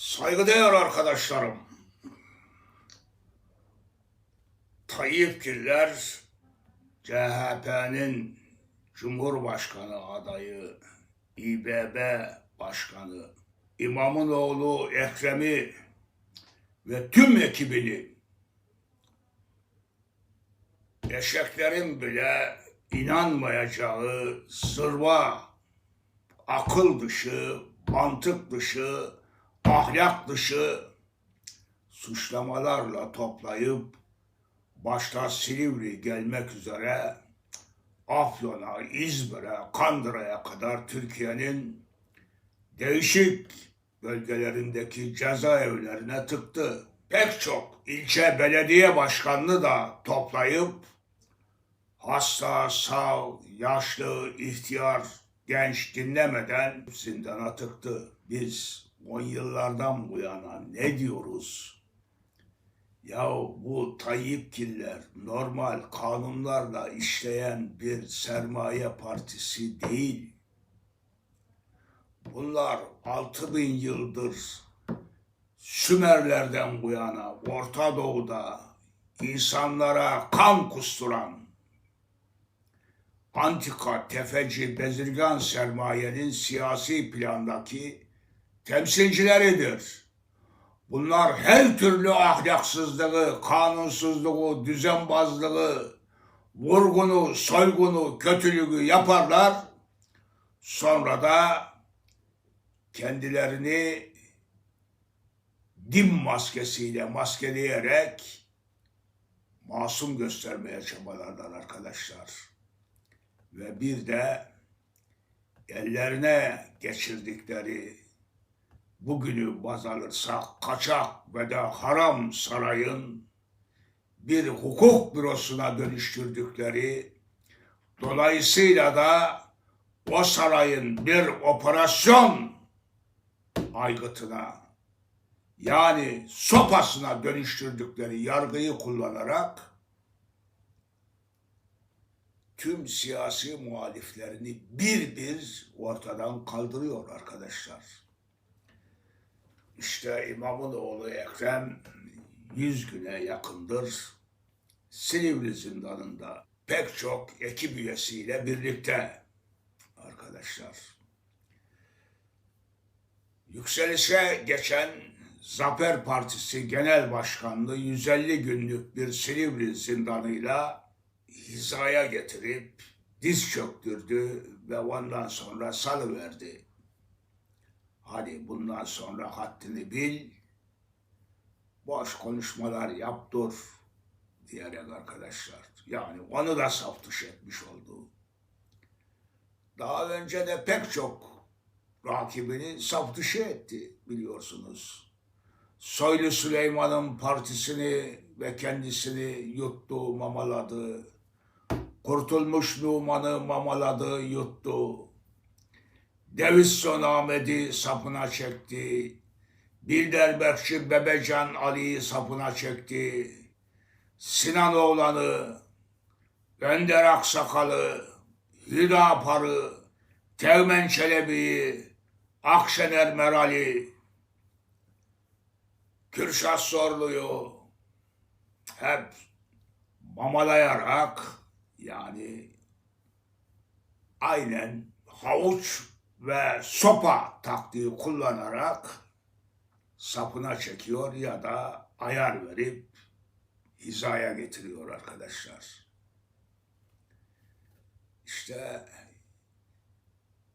Saygıdeğer arkadaşlarım. Tayyip Giller CHP'nin Cumhurbaşkanı adayı İBB Başkanı İmamın oğlu Ekrem'i ve tüm ekibini eşeklerin bile inanmayacağı zırva, akıl dışı, mantık dışı, ahlak dışı suçlamalarla toplayıp başta Silivri gelmek üzere Afyon'a, İzmir'e, Kandıra'ya kadar Türkiye'nin değişik bölgelerindeki cezaevlerine tıktı. Pek çok ilçe belediye başkanını da toplayıp hasta, sağ, yaşlı, ihtiyar, genç dinlemeden zindana tıktı. Biz on yıllardan bu yana ne diyoruz? Ya bu Tayyip Killer normal kanunlarla işleyen bir sermaye partisi değil. Bunlar 6000 yıldır Sümerlerden bu yana Orta Doğu'da insanlara kan kusturan antika, tefeci, bezirgan sermayenin siyasi plandaki temsilcileridir. Bunlar her türlü ahlaksızlığı, kanunsuzluğu, düzenbazlığı, vurgunu, soygunu, kötülüğü yaparlar. Sonra da kendilerini dim maskesiyle maskeleyerek masum göstermeye çabalarlar arkadaşlar. Ve bir de ellerine geçirdikleri bugünü baz alırsak kaçak ve de haram sarayın bir hukuk bürosuna dönüştürdükleri dolayısıyla da o sarayın bir operasyon aygıtına yani sopasına dönüştürdükleri yargıyı kullanarak tüm siyasi muhaliflerini bir bir ortadan kaldırıyor arkadaşlar. İşte imamın oğlu Ekrem 100 güne yakındır Silivri zindanında pek çok ekip üyesiyle birlikte arkadaşlar. Yükselişe geçen Zafer Partisi Genel Başkanlığı 150 günlük bir Silivri zindanıyla hizaya getirip diz çöktürdü ve ondan sonra salıverdi. Hadi bundan sonra haddini bil, boş konuşmalar yap dur diyerek arkadaşlar. Yani onu da saftış etmiş oldu. Daha önce de pek çok rakibini saftışa etti biliyorsunuz. Soylu Süleyman'ın partisini ve kendisini yuttu, mamaladı. Kurtulmuş Numan'ı mamaladı, yuttu. Devisson Ahmet'i sapına çekti. Bilderbekçi Bebecan Ali'yi sapına çekti. Sinan Oğlan'ı, Önder Aksakal'ı, Hüdapar'ı, Teğmen Çelebi'yi, Akşener Meral'i, Kürşat Sorlu'yu hep mamalayarak yani aynen havuç ve sopa taktiği kullanarak sapına çekiyor ya da ayar verip hizaya getiriyor arkadaşlar. İşte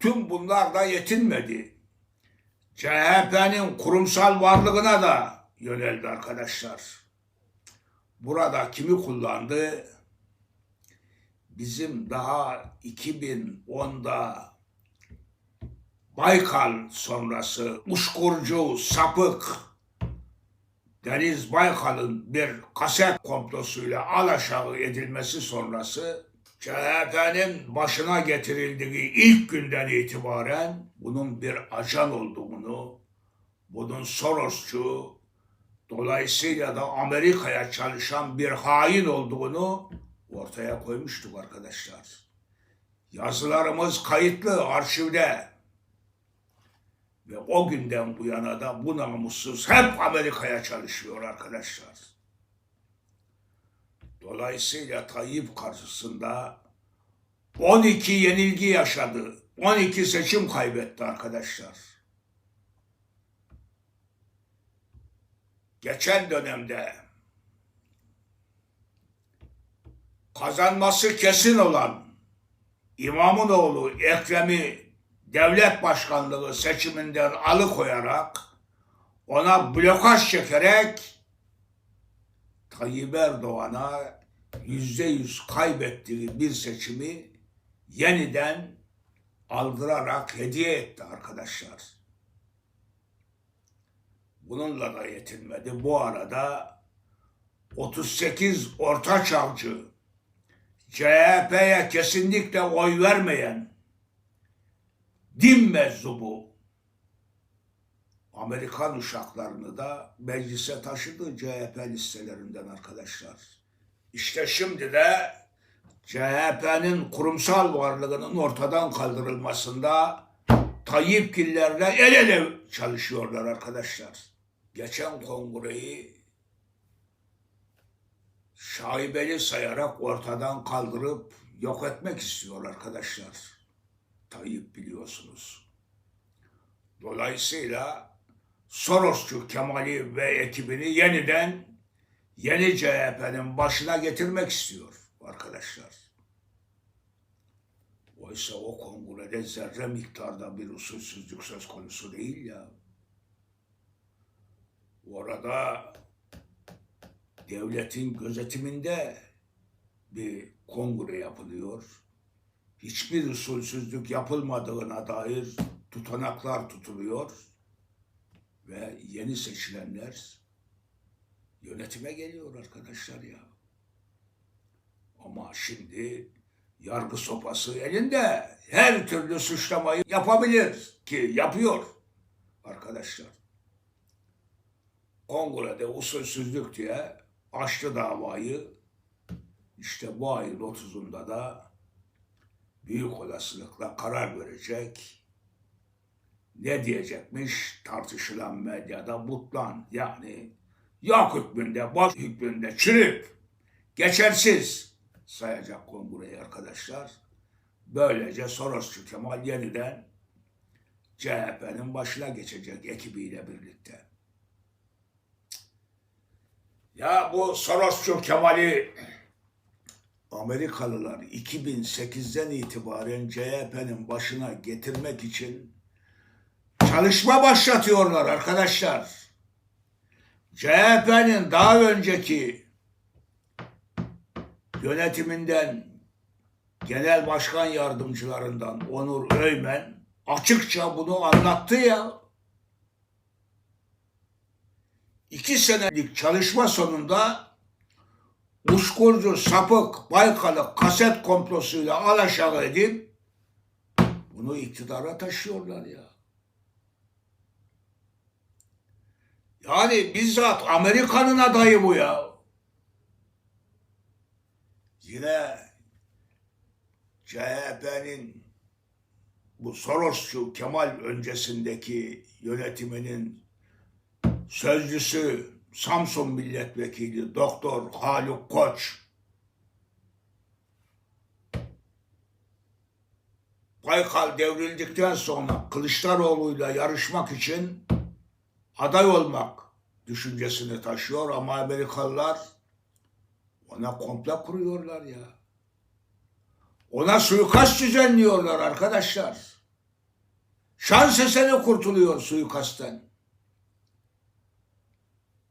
tüm bunlar da yetinmedi. CHP'nin kurumsal varlığına da yöneldi arkadaşlar. Burada kimi kullandı? Bizim daha 2010'da Baykal sonrası uçkurcu, sapık. Deniz Baykal'ın bir kaset komplosuyla alaşağı edilmesi sonrası CHP'nin başına getirildiği ilk günden itibaren bunun bir ajan olduğunu, bunun Sorosçu, dolayısıyla da Amerika'ya çalışan bir hain olduğunu ortaya koymuştuk arkadaşlar. Yazılarımız kayıtlı arşivde Ve o günden bu yana da bu namussuz hep Amerika'ya çalışıyor arkadaşlar. Dolayısıyla Tayyip karşısında 12 yenilgi yaşadı. 12 seçim kaybetti arkadaşlar. Geçen dönemde kazanması kesin olan İmamoğlu Ekrem'i devlet başkanlığı seçiminden alıkoyarak ona blokaj çekerek Tayyip Erdoğan'a yüzde yüz kaybettiği bir seçimi yeniden aldırarak hediye etti arkadaşlar. Bununla da yetinmedi. Bu arada 38 ortaçağcı CHP'ye kesinlikle oy vermeyen din meczubu Amerikan uşaklarını da meclise taşıdı CHP listelerinden arkadaşlar. İşte şimdi de CHP'nin kurumsal varlığının ortadan kaldırılmasında Tayyipgillerle el ele çalışıyorlar arkadaşlar. Geçen kongreyi şaibeli sayarak ortadan kaldırıp yok etmek istiyor arkadaşlar. Tayyip biliyorsunuz. Dolayısıyla Sorosçu Kemal'i ve ekibini yeniden yeni CHP'nin başına getirmek istiyor arkadaşlar. Oysa o kongrede zerre miktarda bir usulsüzlük söz konusu değil ya. Orada devletin gözetiminde bir kongre yapılıyor. Hiçbir usulsüzlük yapılmadığına dair tutanaklar tutuluyor ve yeni seçilenler yönetime geliyor arkadaşlar ya. Ama şimdi yargı sopası elinde her türlü suçlamayı yapabilir ki yapıyor arkadaşlar. Kongrede usulsüzlük diye açtı davayı. İşte bu ayın 30'unda da büyük olasılıkla karar verecek. Ne diyecekmiş tartışılan medyada butlan yani yok hükmünde, boş hükmünde çürük, geçersiz sayacak kongreyi arkadaşlar. Böylece Sorosçu Kemal yeniden CHP'nin başına geçecek ekibiyle birlikte. Ya bu Sorosçu Kemal'i Amerikalılar 2008'den itibaren CHP'nin başına getirmek için çalışma başlatıyorlar arkadaşlar. CHP'nin daha önceki yönetiminden genel başkan yardımcılarından Onur Öymen açıkça bunu anlattı ya. İki senelik çalışma sonunda Uşkurcu, sapık, Baykal'ı kaset komplosuyla alaşağı edip bunu iktidara taşıyorlar ya. Yani bizzat Amerika'nın adayı bu ya. Yine CHP'nin bu Sorosçu Kemal öncesindeki yönetiminin sözcüsü Samsun Milletvekili Doktor Haluk Koç Baykal devrildikten sonra Kılıçdaroğlu'yla yarışmak için aday olmak düşüncesini taşıyor ama Amerikalılar ona komple kuruyorlar ya. Ona suikast düzenliyorlar arkadaşlar. Şans eseri kurtuluyor suikastten.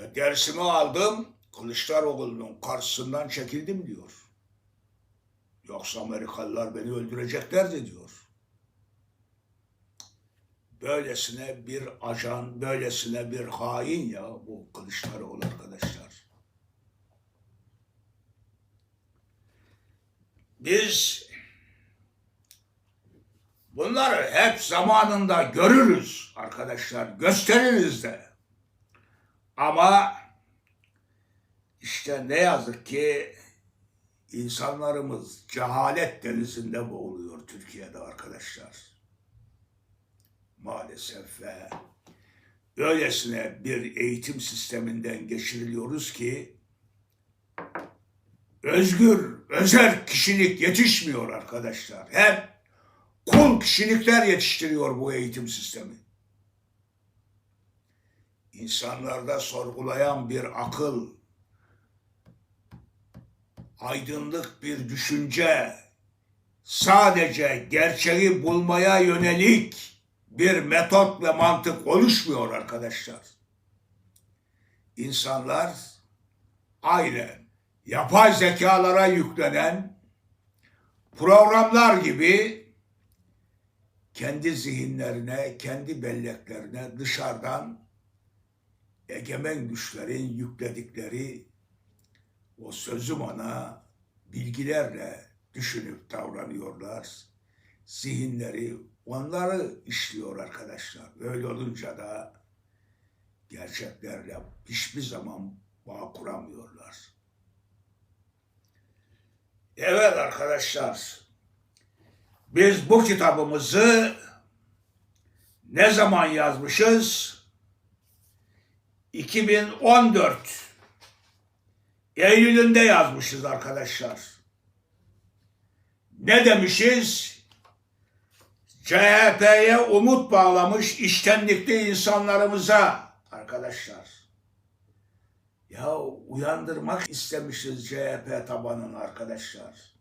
Ve dersimi aldım, Kılıçdaroğlu'nun karşısından çekildim diyor. Yoksa Amerikalılar beni öldüreceklerdi diyor. Böylesine bir ajan, böylesine bir hain ya bu Kılıçdaroğlu arkadaşlar. Biz bunları hep zamanında görürüz arkadaşlar, gösteririz de. Ama işte ne yazık ki insanlarımız cehalet denizinde boğuluyor Türkiye'de arkadaşlar. maalesef ve öylesine bir eğitim sisteminden geçiriliyoruz ki özgür, özel kişilik yetişmiyor arkadaşlar. Hep kul kişilikler yetiştiriyor bu eğitim sistemi. İnsanlarda sorgulayan bir akıl, aydınlık bir düşünce, sadece gerçeği bulmaya yönelik bir metot ve mantık oluşmuyor arkadaşlar. İnsanlar aynen yapay zekalara yüklenen programlar gibi kendi zihinlerine, kendi belleklerine dışarıdan egemen güçlerin yükledikleri o sözüm ona bilgilerle düşünüp davranıyorlar. Zihinleri onları işliyor arkadaşlar. Böyle olunca da gerçeklerle hiçbir zaman bağ kuramıyorlar. Evet arkadaşlar, biz bu kitabımızı ne zaman yazmışız? 2014 Eylül'ünde yazmışız arkadaşlar. Ne demişiz? CHP'ye umut bağlamış iştenlikli insanlarımıza arkadaşlar. Ya uyandırmak istemişiz CHP tabanını arkadaşlar.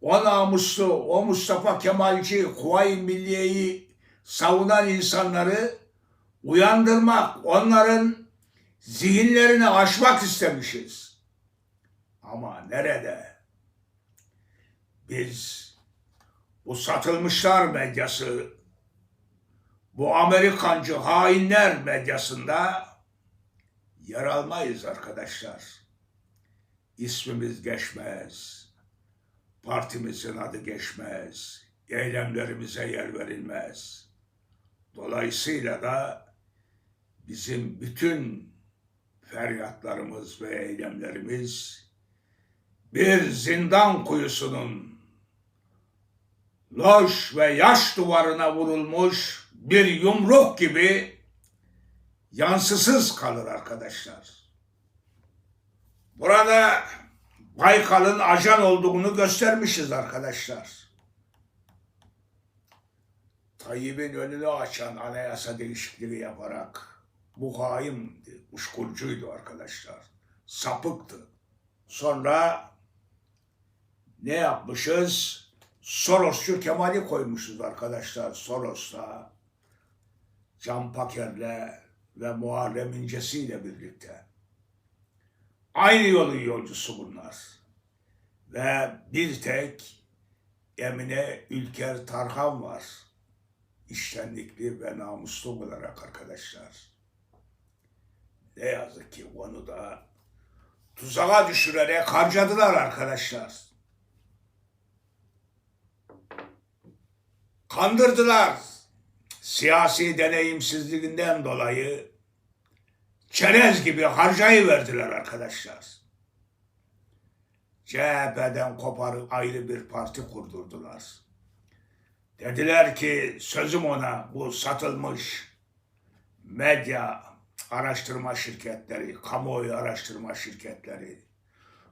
O namuslu, o Mustafa Kemalci, Kuvayi Milliye'yi savunan insanları uyandırmak, onların zihinlerini aşmak istemişiz. Ama nerede? Biz bu satılmışlar medyası, bu Amerikancı hainler medyasında yer almayız arkadaşlar. İsmimiz geçmez. Partimizin adı geçmez. Eylemlerimize yer verilmez. Dolayısıyla da bizim bütün feryatlarımız ve eylemlerimiz bir zindan kuyusunun loş ve yaş duvarına vurulmuş bir yumruk gibi yansısız kalır arkadaşlar. Burada Baykal'ın ajan olduğunu göstermişiz arkadaşlar. Tayyip'in önünü açan anayasa değişikliği yaparak bu haimdi, uçkurcuydu arkadaşlar. Sapıktı. Sonra ne yapmışız? Sorosçu Kemal'i koymuşuz arkadaşlar. Soros'la, Can Paker'le ve Muharrem İnce'siyle birlikte. Aynı yolun yolcusu bunlar. Ve bir tek Emine Ülker Tarhan var. İştenlikli ve namuslu olarak arkadaşlar. Ne yazık ki onu da tuzağa düşürerek harcadılar arkadaşlar. Kandırdılar. Siyasi deneyimsizliğinden dolayı çerez gibi harcayıverdiler arkadaşlar. CHP'den koparıp ayrı bir parti kurdurdular. Dediler ki sözüm ona bu satılmış medya araştırma şirketleri, kamuoyu araştırma şirketleri.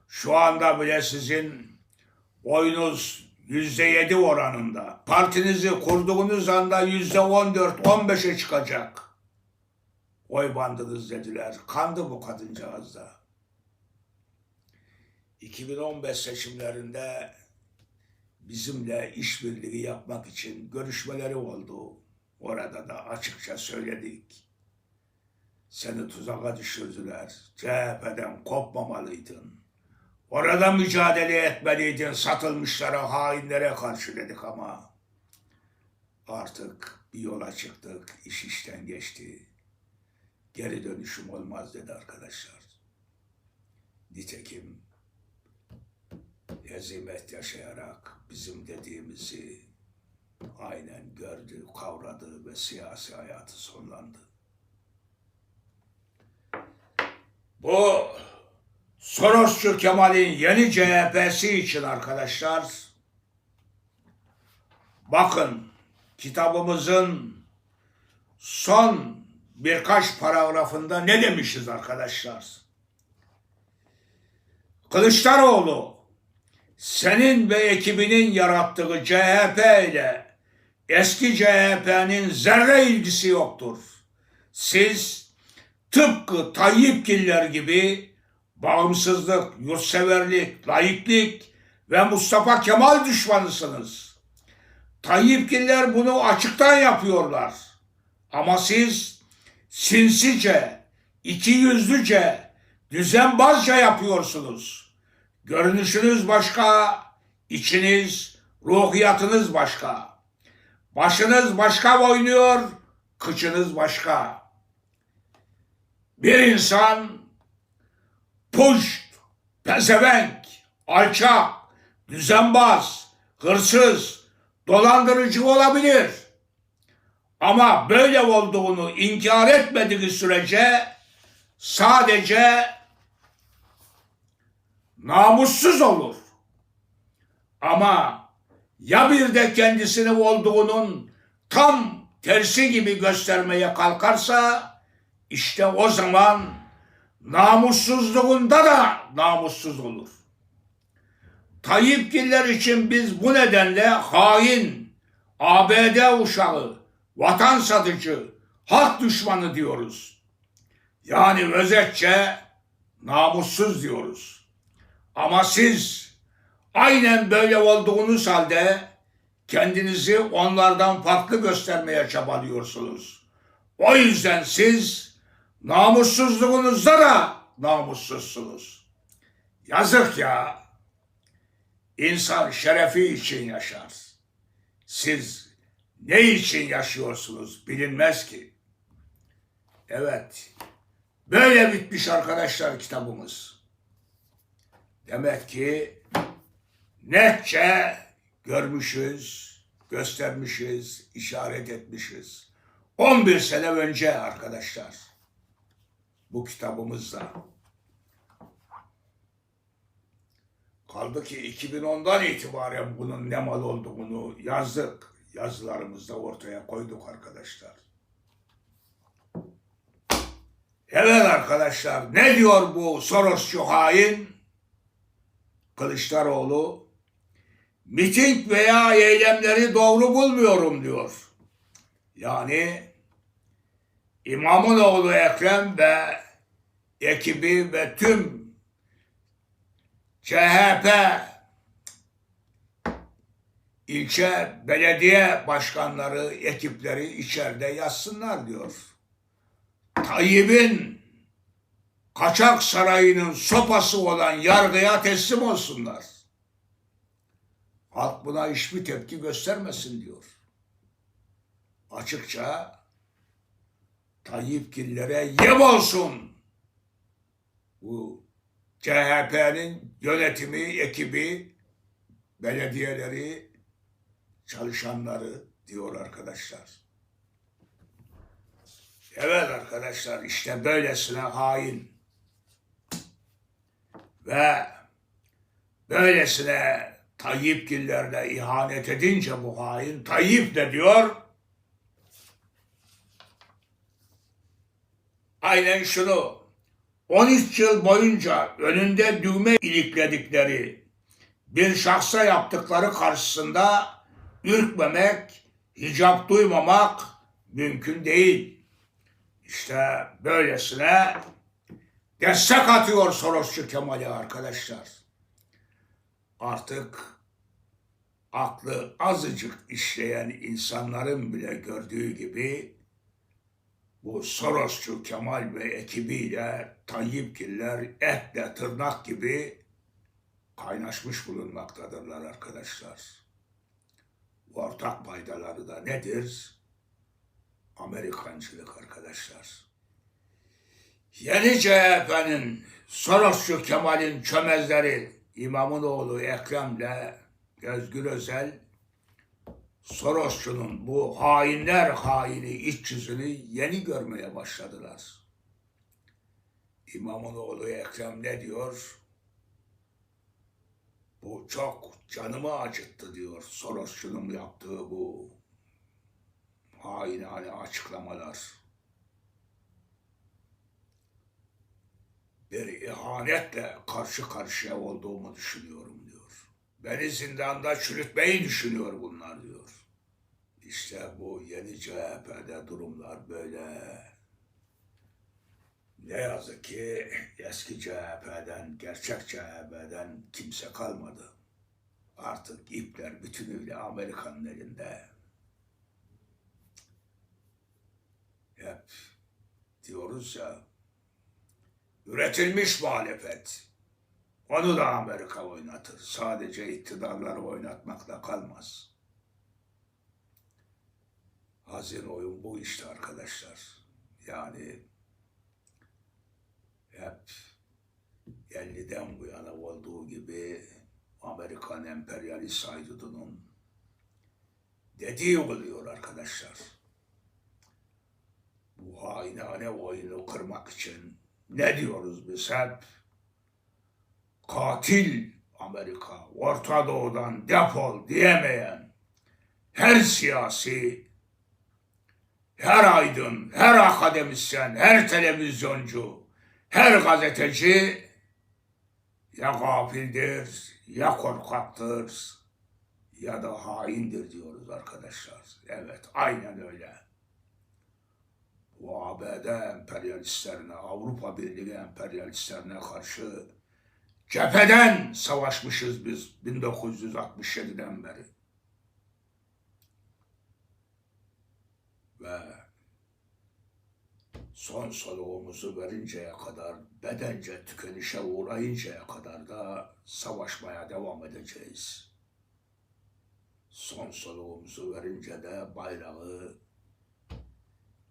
Şu anda bile sizin oyunuz yüzde yedi oranında. Partinizi kurduğunuz anda yüzde on dört, on beşe çıkacak. Oy bandınız dediler. Kandı bu kadıncağız da. 2015 seçimlerinde bizimle işbirliği yapmak için görüşmeleri oldu. Orada da açıkça söyledik. Seni tuzağa düşürdüler. CHP'den kopmamalıydın. Orada mücadele etmeliydin satılmışlara, hainlere karşı dedik ama artık bir yola çıktık, iş işten geçti. Geri dönüşüm olmaz dedi arkadaşlar. Nitekim hezimet yaşayarak bizim dediğimizi aynen gördü, kavradı ve siyasi hayatı sonlandı. Bu Sorosçu Kemal'in yeni CHP'si için arkadaşlar bakın kitabımızın son birkaç paragrafında ne demişiz arkadaşlar? Kılıçdaroğlu senin ve ekibinin yarattığı CHP ile eski CHP'nin zerre ilgisi yoktur. Siz tıpkı Tayyipgiller gibi bağımsızlık, yurtseverlik, laiklik ve Mustafa Kemal düşmanısınız. Tayyipgiller bunu açıktan yapıyorlar. Ama siz sinsice, iki yüzlüce, düzenbazca yapıyorsunuz. Görünüşünüz başka, içiniz, ruhiyatınız başka. Başınız başka oynuyor, kıçınız başka. Bir insan puşt, pezevenk, alçak, düzenbaz, hırsız, dolandırıcı olabilir. Ama böyle olduğunu inkar etmediği sürece sadece namussuz olur. Ama ya bir de kendisini olduğunun tam tersi gibi göstermeye kalkarsa işte o zaman namussuzluğunda da namussuz olur. Tayyipgiller için biz bu nedenle hain, ABD uşağı, vatan satıcı, halk düşmanı diyoruz. Yani özetçe namussuz diyoruz. Ama siz aynen böyle olduğunuz halde kendinizi onlardan farklı göstermeye çabalıyorsunuz. O yüzden siz namussuzluğunuzda da namussuzsunuz. Yazık ya. İnsan şerefi için yaşar. Siz ne için yaşıyorsunuz bilinmez ki. Evet. Böyle bitmiş arkadaşlar kitabımız. Demek ki netçe görmüşüz, göstermişiz, işaret etmişiz. 11 sene önce arkadaşlar bu kitabımızda. Kaldı ki 2010'dan itibaren bunun ne mal olduğunu yazdık. Yazılarımızda ortaya koyduk arkadaşlar. Evet arkadaşlar ne diyor bu Sorosçu hain? Kılıçdaroğlu miting veya eylemleri doğru bulmuyorum diyor. Yani İmamoğlu Ekrem ve ekibi ve tüm CHP ilçe belediye başkanları, ekipleri içeride yatsınlar diyor. Tayyip'in kaçak sarayının sopası olan yargıya teslim olsunlar. Halk buna hiçbir tepki göstermesin diyor. Açıkça Tayyipgillere yem olsun. Bu CHP'nin yönetimi, ekibi, belediyeleri, çalışanları diyor arkadaşlar. Evet arkadaşlar işte böylesine hain ve böylesine Tayyipgillerle ihanet edince bu hain Tayyip de diyor aynen şunu 13 yıl boyunca önünde düğme ilikledikleri bir şahsa yaptıkları karşısında ürkmemek, hicap duymamak mümkün değil. İşte böylesine destek atıyor Sorosçu Kemal'e arkadaşlar. Artık aklı azıcık işleyen insanların bile gördüğü gibi bu Sorosçu Kemal ve ekibiyle Tayyipgiller etle tırnak gibi kaynaşmış bulunmaktadırlar arkadaşlar. Ortak paydaları da nedir? Amerikancılık arkadaşlar. Yeni CHP'nin Sorosçu Kemal'in çömezleri İmamoğlu Ekrem'le Özgür Özel Sorosçu'nun bu hainler haini iç yüzünü yeni görmeye başladılar. İmamoğlu Ekrem ne diyor? Bu çok canımı acıttı diyor Sorosçu'nun yaptığı bu hain yani açıklamalar bir ihanetle karşı karşıya olduğumu düşünüyorum. Beni zindanda çürütmeyi düşünüyor bunlar diyor. İşte bu yeni CHP'de durumlar böyle. Ne yazık ki eski CHP'den, gerçek CHP'den kimse kalmadı. Artık ipler bütünüyle Amerika'nın elinde. Hep diyoruz ya, üretilmiş muhalefet. Onu da Amerika oynatır. Sadece iktidarları oynatmakla kalmaz. Hazin oyun bu işte arkadaşlar. Yani hep 50'den bu yana olduğu gibi Amerikan emperyalist haydudunun dediği oluyor arkadaşlar. Bu hainane oyunu kırmak için ne diyoruz biz hep? Katil Amerika, Orta Doğu'dan defol diyemeyen her siyasi, her aydın, her akademisyen, her televizyoncu, her gazeteci ya gafildir, ya korkaktır, ya da haindir diyoruz arkadaşlar. Evet, aynen öyle. Bu ABD emperyalistlerine, Avrupa Birliği emperyalistlerine karşı cepheden savaşmışız biz 1967'den beri. Ve son soluğumuzu verinceye kadar, bedence tükenişe uğrayıncaya kadar da savaşmaya devam edeceğiz. Son soluğumuzu verince de bayrağı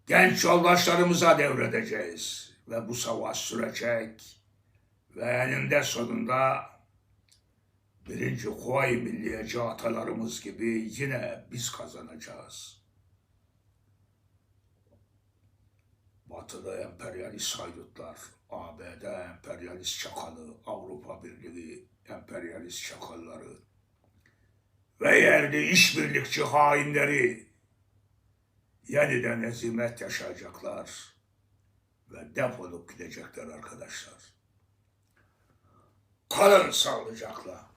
genç yoldaşlarımıza devredeceğiz. Ve bu savaş sürecek ve eninde sonunda birinci Kuvayi Milliyeci atalarımız gibi yine biz kazanacağız. Batılı emperyalist haydutlar, ABD emperyalist çakalı, Avrupa Birliği emperyalist çakalları ve yerli işbirlikçi hainleri yeniden ezimet yaşayacaklar ve defolup gidecekler arkadaşlar. Kalın sağlıcakla.